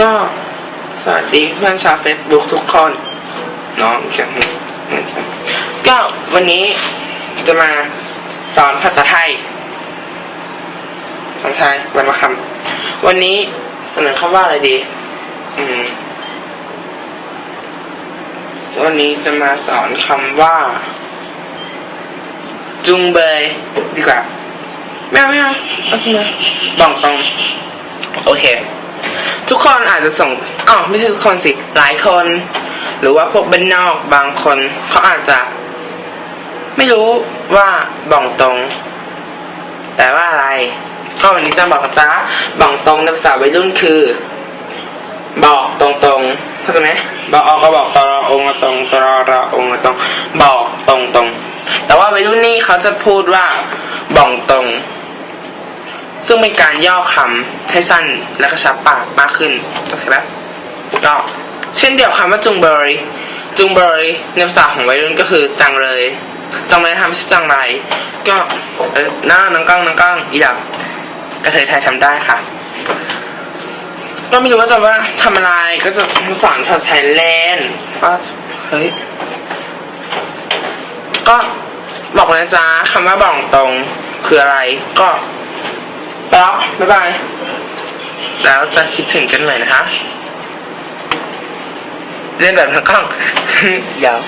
ก็สวัสดีเพื่อนชาวเฟซบุ๊กทุกคนน้องกันเหมือนกันก็วันนี้จะมาสอนภาษาไทยภาษาไทยวันละคำวันนี้เสนอคำว่าอะไรดี อืม วันนี้จะมาสอนคำว่า จุงเบยดีกว่าไม่เอาไม่เอาเอาจุงเบยบอกตรงโอเค ทุกคนอาจจะส่งอ๋อไม่ใช่ทุกคนสิ หลายคน หรือว่าพวกบ้านนอกบางคนเขาอาจจะ ไม่รู้ว่าบ่องตรงแต่ว่าอะไรก็วันนี้จะบอกจ้าบ่องตรงในภาษาวัยรุ่นคือ บอกตรงๆเข้าใจไหมบอกอก็บอกตรอองตรงตรอรอองตรง บอกตรงๆแต่ว่าวัยรุ่นนี้เขาจะพูดว่าบ่องตรง ซึ่งเป็นการย่อคำให้สั้นและกระชับปากมากขึ้นเข้าใจไหมก็เช่นเดียวคำว่าจุงเบอรีจุงเบอรีในภาษาของวัยรุ่นก็คือจังเลยจังเลยทำชื่อจังไร ก็เออหน้านังกั้งนังกั้งอีดับกระเทยไทยทำได้ค่ะ ก็ไม่รู้ว่าจะว่าทำอะไรก็จะสอนภาษาไทยแลนด์ก็เฮ้ยก็บอกเลยนะจ๊ะคำว่าบอกตรงคืออะไร ก็ ไปแล้วบ๊ายบาย แล้วจะคิดถึงกันใหม่นะคะ เล่นแบบทั้งกล้อง ยาว